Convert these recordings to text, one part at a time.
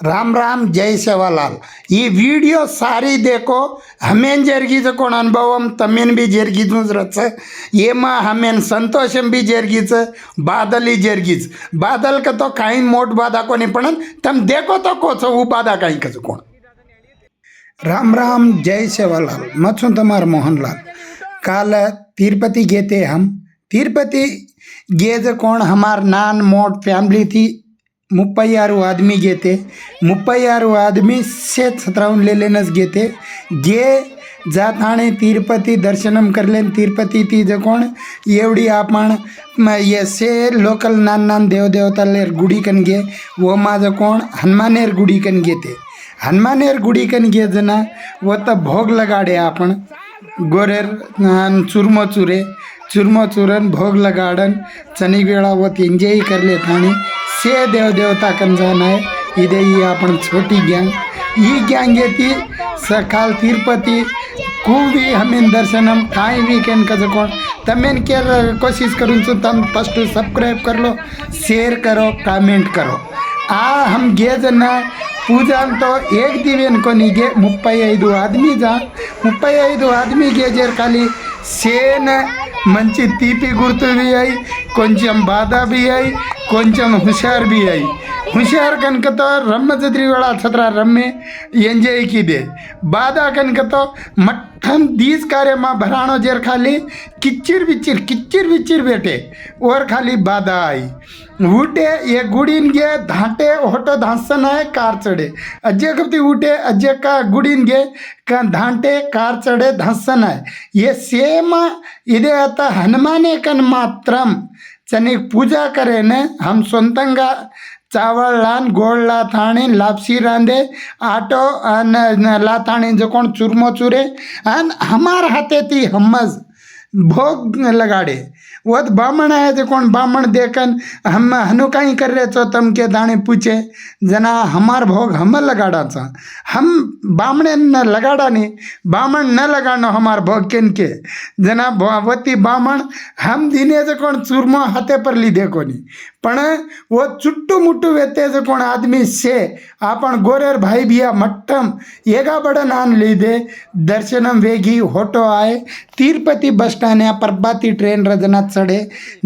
రామ్ రామ్ జై శివలాల్ ఈ video sorry దేకో హమేన్ జరిగిన కొన్ని అనుభవం తమ్మేన్ బి జరిగిదు संतोषम ఏమా హమేన్ సంతోషం బి ही బాధలి జరిగిచ बादल का तो काही मोठ बाधा कोणी पण तम देखो तो कोच उ बाधा काही कच कोण राम राम जय सेवालाल मचून तमार मोहनलाल काल तिरुपति गेते थे हम तिरुपति गए कोण हमार नान मोट फैमिली थी मुप्पई ఆరు आदमी घेते. मुप्पई ఆరు आदमी शेत सतराहून लेलेनच घेते. जे जाताणे तिरुपती दर्शनम करलेन तिरुपती ती जकोण एवढी आपण से लोकल नान नान देवदेवतालेर गुडीकन घे. वमा जकोण हनुमानेर गुडीकन घेते. हनुमानेर गुडीकन घे जना. व तर भोग लगाडे आपण. गोरेर चुरमो चुरे चुरमचुरण भोगला गार्डन चणिक वेळावत एन्जॉय करलेत आणि से देव देवता कन आहे इदे ही आपण छोटी गँग ही गँग येते सकाळ तिरुपति खूब भी हमें दर्शनम काई भी कैन का सको तमें केयर कोशिश करूँ सो तम फर्स्ट सब्सक्राइब करलो लो करो कमेंट करो. आ हम गे जना पूजा तो एक दिवेन को गे गे मुफ्ई आदमी जा. मुफ्ई आदमी गे जेर खाली सेन మంచి తీపి గుర్తువి అయి కొంచెం బాదాబి అయి కొంచెం హుషార్ బి అయి హుషార్ కనుకతో రమ్మచద్రి వేళ చత్ర రమ్మే ఎంజాయ్కిదే బాధ కనుకతో మఠం దీస్కారేమా భరాణో జర్ ఖాళీ కిచ్చిర్ బిచ్చిర్ కిచ్చిర్ బిచ్చిర్ బేటే ఓర్ ఖాళీ బాధ అయి ऊटे ये गुड़ीन गे धाटे होटो धांसन है कार चढ़े अज्जे कपती ऊटे अज्जे का गुड़ीन गे का धांटे कार चढ़े धांसन है ये सेम इधे आता हनुमाने कन मात्रम चने पूजा करे ने हम सुनतंगा चावल लान गोल ला था लापसी रांधे आटो अन ला था जो कौन चूरमो चूरे अन हमार हाथे थी हमज भोग लगाड़े वह ब्राह्मण है जो कौन ब्राह्मण देखन हम हनुकाई कर रहे चो के दाणे पूछे। जना हमार भोग हम लगाड़ा चा। हम ब्राह्मण न लगाड़ा नहीं ब्राह्मण न लगाड़ो हमार भोग किन के। जना वती ब्राह्मण हम दिने जो कौन चूरमा हाथे पर लीधे कोनी। पण वो चुट्टू मुट्टू वेते जो कोण आदमी से आपण गोरेर भाई बिया मट्टम येगा बड़ नान लीधे। दर्शनम वेगी होटो आय तिरुपति बस स्टैंड या परबाती ट्रेन रजना સડે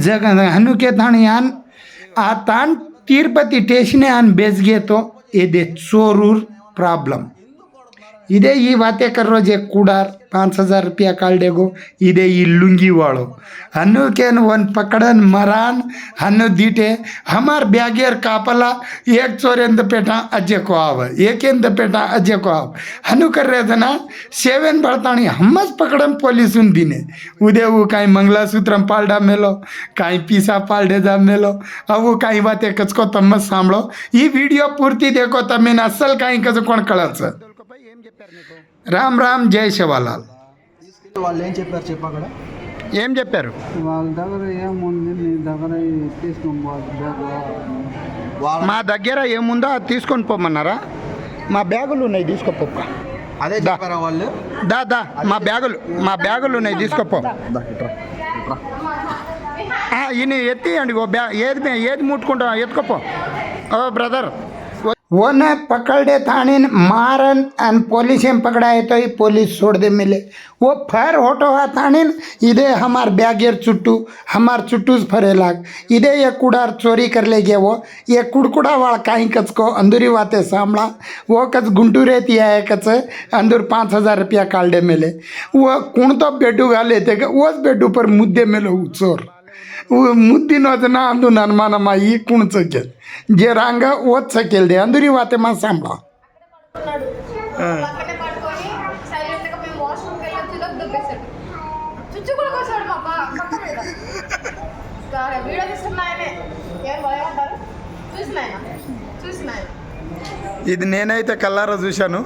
જગન હનુકે થાણ યાન આ તાન તિરુપતિ સ્ટેશને આન બેસગે તો એ દે ચોરૂર પ્રોબ્લમ इदे ही वाते कर रो जे कुडार पाँच हज़ार रुपया काल देगो इदे ही लुंगी वालो हनु केन वन पकड़न मरान हनु दीटे हमार ब्यागेर कापला एक चोरेन पेटा अजय को आव एक एन पेटा अजय को आव हनु कर रहे थे ना सेवन बड़तानी हमस पकड़न पुलिस उन दिने उदे वो कहीं मंगलासूत्रम पालडा मेलो कहीं पीसा पालडे जा मेलो अब वो कहीं बातें कचको तम्मस सांभो ये वीडियो पूर्ति देखो तमें असल कहीं कसो कोण कळत రామ్ రామ్ జై శివాలాల్. వాళ్ళు ఏం చెప్పారు చెప్పగడ ఏం చెప్పారు? వాళ్ళ దగ్గర ఏముంది? నీ దగ్గర తీసుకొని మా దగ్గర ఏముందో అది తీసుకొని పోమన్నారా? మా బ్యాగులు ఉన్నాయి తీసుకోపో అదే చెప్పారా వాళ్ళు? దా దా. మా బ్యాగులు మా బ్యాగులు ఉన్నాయి తీసుకోపో ఈయన ఎత్తియండి ఓ బ్యాగ్ ఏది ఏది ముట్టుకుంటా ఎత్తుకోపో ఓ బ్రదర్. ओन पकड़े थाने मारन अन पुलिस में पकड़ाए तो ही पुलिस छोड़ दे मिले वो फर होटो हा थाने इधे हमार ब्यागेर चुट्टू हमार चुट्टू फरे लाग इधे ये कुडार चोरी कर ले गए वो ये कुड़कुड़ा वाला काही कच को अंदुरी वाते सांभळा वो कच गुंटू रेती आहे कच अंदूर पाच हजार रुपया काढले मेले वो कोण तो बेडू घाले ते वोच बेडू पर मुद्दे मेलो ముద్దిన आंदून मनामा इकूण चकेल जे रांगा ओत चकेल दे अंदुरी वाते मा सांभा ఇది నేనైతే కల్లారా చూశాను.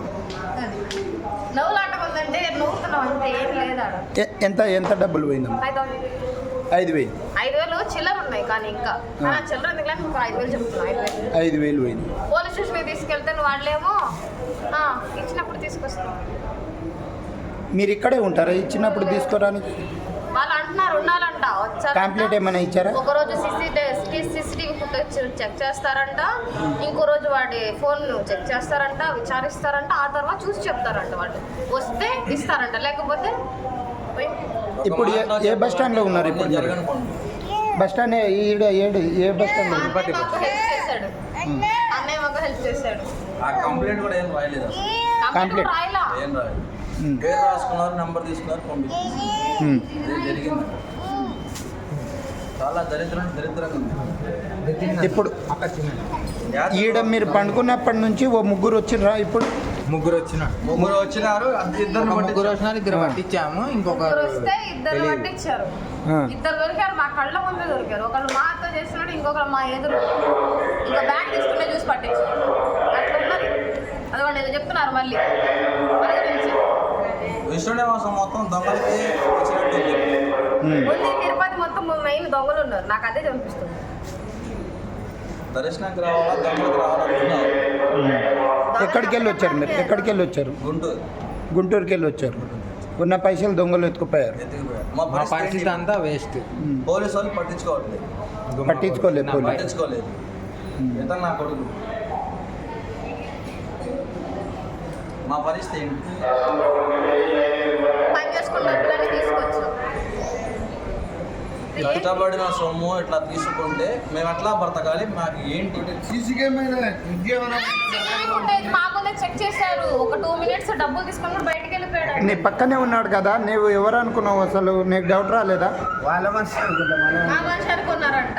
ఎంత ఎంత డబ్బులు పోయిందమ్మా? ఐదు వేలు. ఐదు వేలు చిల్లర ఉన్నాయి కానీ ఇంకా. కానీ చిల్లర ఎందుకు లేని ఇంకో ఐదు వేలు చెప్తున్నా ఐదు వేలు. పోయింది. పోలీస్ స్టేషన్కి తీసుకెళ్తే వాళ్ళేమో "ఆ, ఇచ్చినప్పుడు తీసుకొస్తాం మీరు ఇక్కడే ఉంటారా? ఇచ్చినప్పుడు తీసుకోవడానికి వాళ్ళు అంటున్నారు ఉండాలంట. వచ్చారు కాంప్లీట్ ఏమైనా ఇచ్చారా? ఒక రోజు సీసీటీవీ సీసీటీవీ ఫుటేజ్ చెక్ చేస్తారంట. ఇంకో రోజు వాడి ఫోన్ చెక్ చేస్తారంట విచారిస్తారంట. ఆ తర్వాత చూసి చెప్తారంట వాళ్ళు. వస్తే ఇస్తారంట. లేకపోతే పోయి ఇప్పుడు ఏ ఏ బస్ స్టాండ్లో ఉన్నారు ఇప్పుడు మీరు? జరగని పనులు. బస్ స్టాండ్ ఈడ ఏడు ఏ బస్ స్టాండ్ అన్నయ్య మాకు హెల్ప్ చేశాడు. హెల్ప్ ఆ కంప్లైంట్ కూడా ఏం రాయలేదు? అసలు. Complete. కంప్లీట్. రాయలా? ఏం రాయలేదు. ఉమ్. పేరు రాసుకున్నారు నెంబర్ తీసుకున్నారు పంపించారు. ఉమ్. జరిగింది. చాలా దరిద్రం దరిద్రంగా ఉంది. ఇప్పుడు ఈడ మీరు పండుకున్నప్పటి నుంచి ఓ ముగ్గురు వచ్చిర్రా ఇప్పుడు? ముగ్గురు వచ్చినాడు ముగ్గురు వచ్చినారు ఇద్దరు ముగ్గురు వచ్చినారు ఇద్దరు పట్టించాము ఇంకొక వస్తే ఇద్దరు పట్టించారు. ఇద్దరు దొరికారు మా కళ్ళ ముందే దొరికారు. ఒకళ్ళు మా అత్త చేస్తున్నాడు ఇంకొకరు మా ఎదురు. ఇంకా బ్యాగ్ తీసుకునే చూసి పట్టించారు. అట్లా ఉన్నది అది వాళ్ళు ఏదో చెప్తున్నారు మళ్ళీ. విష్ణునివాసం మొత్తం దొంగలకి వచ్చినట్టు ఉంది. తిరుపతి మొత్తం మెయిన్ దొంగలు ఉన్నారు. నాకు అదే కనిపిస్తుంది దర్శనానికి రావాలా దొంగలకు రావాలా ఎక్కడికి వెళ్ళి వచ్చారు మీరు? ఎక్కడికి వెళ్ళి వచ్చారు గుంటూరు. గుంటూరుకి వెళ్ళి వచ్చారు ఉన్న పైసలు దొంగలు ఎత్తుకుపోయారు. ఎత్తుకుపోయారు. మా పరిస్థితి? అంతా వేస్ట్. పోలీసు వాళ్ళు పట్టించుకోవట్లేదు. పట్టించుకోలేదు పోలీసు. పట్టించుకోలేదు. ఇతను నా కొడుకు? మా పరిస్థితి ఏంటి? పని కష్టపడిన సొమ్ము ఇట్లా తీసుకుంటే మేము ఎట్లా బ్రతకాలి మాకు ఏంటి? మా ముందే చెక్ చేశారు. ఒక టూ మినిట్స్ డబ్బులు తీసుకుని బయటికి వెళ్ళిపోయాడు. నీ పక్కనే ఉన్నాడు కదా నువ్వు ఎవరు అనుకున్నావు అసలు? నీకు డౌట్ రాలేదా? వాళ్ళ మనిషి ఆ మనిషి అనుకున్నారంట.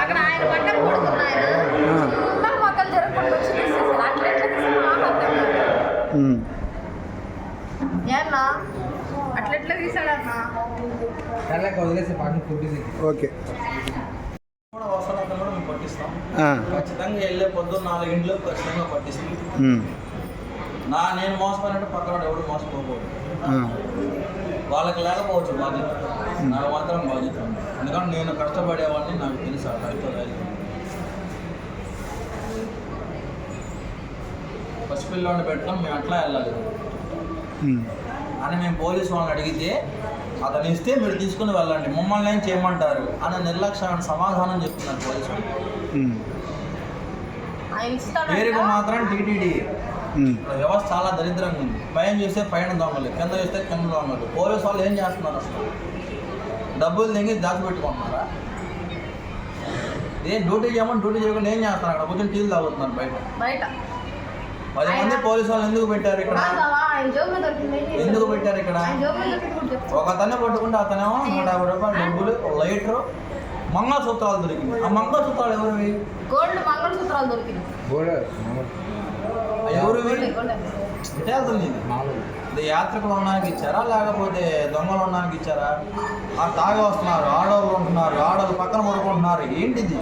అక్కడ ఆయన పక్కన కొడుకున్న ఆయన ఆ. అందరూ మొక్కలు జరగకుండా వచ్చి తీసేసారు అట్లా ఎట్లా తీసారు? నాకు అర్థం కాదు. ఉమ్. ఏన్నా అట్లా ఎట్లా తీసాడన్నా? ఓకే. కూడా అవసరం అయితే కూడా మేము పట్టిస్తాం. ఆ. ఖచ్చితంగా వెళ్ళే పొద్దున్న ఖచ్చితంగా పట్టిస్తాం. నా నేను మోసపోయినట్టు పక్కన ఎవడు మోసపోకూడదు. ఆ. వాళ్ళకి లేకపోవచ్చు బాధ్యత. నాకు మాత్రం బాధ్యత ఉంది. ఎందుకంటే నేను కష్టపడేవాడిని నాకు తెలుసు ఆ కష్టం పసిపిల్లని పెట్టడం మేము అట్లా వెళ్ళాలి. అని మేము పోలీసు వాళ్ళని అడిగితే అతను ఇస్తే మీరు తీసుకుని వెళ్ళండి. మమ్మల్ని ఏం చేయమంటారు? అనే నిర్లక్ష్యాన్ని సమాధానం చెప్తున్నారు పోలీసు వాళ్ళు. ఉమ్. ఆయన పేరుకు మాత్రం టీటీడీ. వ్యవస్థ చాలా దరిద్రంగా ఉంది. పైన చూస్తే పైన దొంగలు కింద చూస్తే కింద దొంగలు. పోలీసు వాళ్ళు ఏం చేస్తున్నారు అసలు? డబ్బులు దిగి దాచిపెట్టుకుంటున్నారా? ఏం డ్యూటీ చేయమని డ్యూటీ చేయకుండా ఏం చేస్తున్నారు? అక్కడ కూర్చొని టీలు తాగుతున్నారు బయట. బయట. పది మంది పోలీసు వాళ్ళు ఎందుకు పెట్టారు ఇక్కడ? ఎందుకు పెట్టారు ఇక్కడ. ఒక అతనే పట్టుకుంటే అతనేమో నూట యాభై రూపాయలు డబ్బులు లైటరు మంగళసూత్రాలు దొరికింది. ఆ మంగళసూత్రాలు ఎవరివి? గోల్డ్ మంగళసూత్రాలు దొరికింది. ఆ ఎవరివి? వెళ్తుంది? ఇది యాత్రికులు ఉండడానికి ఇచ్చారా? లేకపోతే దొంగలు ఉండడానికి ఇచ్చారా? ఆ తాగి వస్తున్నారు ఆడవాళ్ళు ఉంటున్నారు ఆడవాళ్ళు పక్కన పడుకుంటున్నారు. ఏంటిది?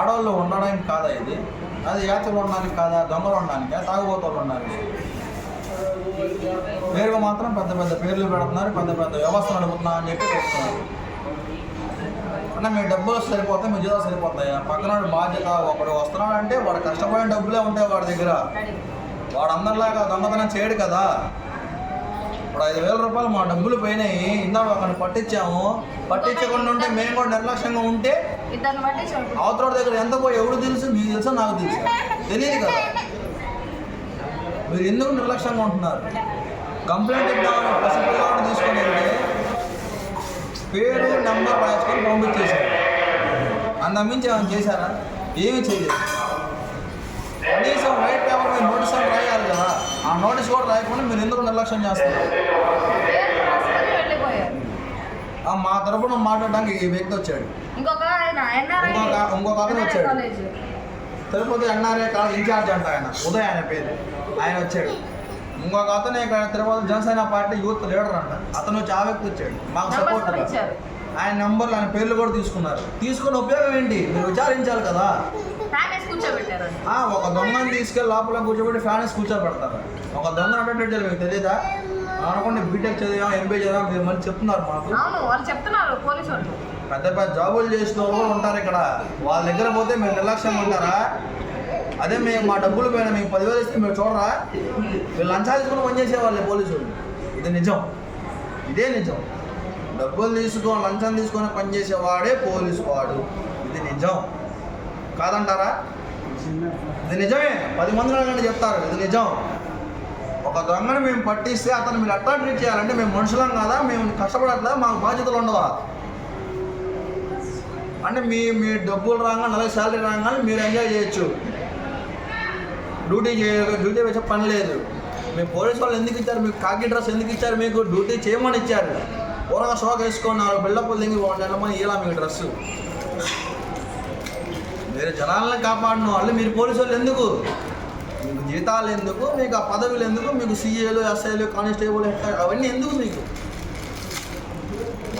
ఆడవాళ్ళు ఉండడానికి కాదా ఇది? అది యాత్రలు ఉండడానికి కాదా? దొంగలు ఉండడానికి? తాగుబోతులు ఉండడానికి? పేరుగా మాత్రం పెద్ద పెద్ద పేర్లు పెడుతున్నారు పెద్ద పెద్ద వ్యవస్థ నడుపుతున్నా అని చెప్పి చెప్తున్నారు. అంటే మీ డబ్బులు సరిపోతాయి మీ జీతాలు సరిపోతాయి? పక్కన బాధ్యత ఒకడు వస్తున్నాడంటే వాడు కష్టపడిన డబ్బులే ఉంటాయి వాడి దగ్గర. వాడు అందరిలాగా దొంగతనం చేయడు కదా? ఇప్పుడు ఐదు వేల రూపాయలు మా డబ్బులు పోయినాయి. ఇందాక ఒకరిని పట్టించాము. పట్టించకుండా ఉంటే మేము కూడా నిర్లక్ష్యంగా ఉంటే. అవతల దగ్గర ఎంత పోయి ఎవడు తెలుసు? మీకు తెలుసా? నాకు తెలుసు. తెలియదు కదా. మీరు ఎందుకు నిర్లక్ష్యంగా ఉంటున్నారు? కంప్లైంట్ ఇద్దామని పసిపిల్లవాడిని తీసుకొని వెళ్తే పేరు నెంబర్ రాసుకొని పంపించేశారు. అంతమించి ఏమైనా చేశారా? ఏమీ చేయలేదు. కనీసం వైట్ పేపర్ మీద నోటీస్ రాయాలి ఆ నోటీస్ కూడా రాయకుండా మీరు ఎందుకు నిర్లక్ష్యం చేస్తున్నారు? ఆ మా తరపున మాట్లాడడానికి ఈ వ్యక్తి వచ్చాడు. ఇంకొక ఇంకొక- అతను వచ్చాడు. తిరుపతి ఎన్ఆర్ఏ కాలేజ్ ఇన్ఛార్జ్ అంట ఆయన ఉదయ్ ఆయన పేరు. ఆయన వచ్చాడు. ఇంకొక అతను ఇక్కడ Tirupati Janasena party youth leader అంట. అతను వచ్చి ఆ వ్యక్తి వచ్చాడు. మాకు సపోర్ట్ ఆయన నంబర్లు ఆయన పేర్లు కూడా తీసుకున్నారు. తీసుకున్న ఉపయోగం ఏంటి? మీరు విచారించాలి కదా. కూర్చోబెట్టారు ఒక దొంగని తీసుకెళ్ళి లోపల కూర్చోబెట్టి ఫ్యాన్స్ కూర్చోబెడతారు. ఒక దొంగ అంటే మీకు తెలియదా అనుకోండి బీటెక్ చదివాం ఎంబీ చదివాం మీరు మళ్ళీ చెప్తున్నారు మాకు. అవును వాళ్ళు చెప్తున్నారు పోలీసు వాళ్ళు. పెద్ద పెద్ద జాబులు చేసిన వాళ్ళు ఉంటారు ఇక్కడ. వాళ్ళ దగ్గర పోతే మీరు నిర్లక్ష్యం ఉంటారా? అదే మేము మా డబ్బులు పైన మేము పదివేలు ఇస్తే మీరు చూడరా? మీరు లంచాలు తీసుకుని పనిచేసేవాళ్ళే పోలీసులు ఇది నిజం. ఇదే నిజం. డబ్బులు తీసుకొని లంచం తీసుకొని పనిచేసేవాడే పోలీసు వాడు. ఇది నిజం. కాదంటారా? ఇది నిజమే. పది మంది అడగండి చెప్తారు. ఇది నిజం. ఒక దొంగను మేము పట్టిస్తే అతను మీరు ఎట్లా ట్రీట్ చేయాలంటే మేము మనుషులం కదా? మేము కష్టపడట్లేదు? మాకు బాధ్యతలు ఉండవా? అంటే మీ మీ డబ్బులు రాగా నెలకు శాలరీ రాగానే మీరు ఎంజాయ్ చేయొచ్చు. డ్యూటీ చేయ డ్యూటీ వచ్చే పని లేదు. మీ పోలీస్ వాళ్ళు ఎందుకు ఇచ్చారు? మీకు కాకి డ్రెస్ ఎందుకు ఇచ్చారు మీకు? డ్యూటీ చేయమని ఇచ్చారు. ఊరగా షోక్ వేసుకున్నారు బిల్డప్లు దిగి వెళ్ళమని ఇలా మీకు డ్రెస్సు. మీరు జనాలను కాపాడిన వాళ్ళు మీరు పోలీసు వాళ్ళు ఎందుకు? మీకు జీతాలు ఎందుకు? మీకు ఆ పదవులు ఎందుకు? మీకు సీఏలు ఎస్ఐలు కానిస్టేబుల్ హెడ్ అవన్నీ ఎందుకు మీకు?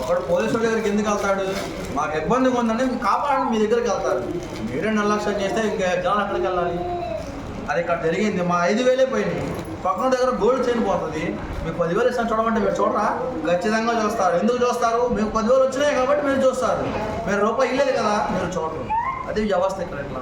ఒకడు పోలీసు వాళ్ళ దగ్గరికి ఎందుకు వెళ్తాడు? మాకు ఇబ్బందిగా ఉందంటే మీకు కాపాడండి మీ దగ్గరికి వెళ్తారు. మీరే నిర్లక్ష్యం చేస్తే ఇంకా జనాలు ఎక్కడికి వెళ్ళాలి? అది ఇక్కడ జరిగింది. మా ఐదు వేలే పోయినాయి. పక్కన దగ్గర గోల్డ్ చైన్ పోతుంది. మీకు పదివేలు ఇస్తాను చూడమంటే మీరు చూడరా? ఖచ్చితంగా చూస్తారు. ఎందుకు చూస్తారు? మీకు పదివేలు వచ్చినాయి కాబట్టి మీరు చూస్తారు. మీరు రూపాయి ఇల్లేదు కదా? మీరు చూడరు. అది వ్యవస్థ ఇక్కడ ఎట్లా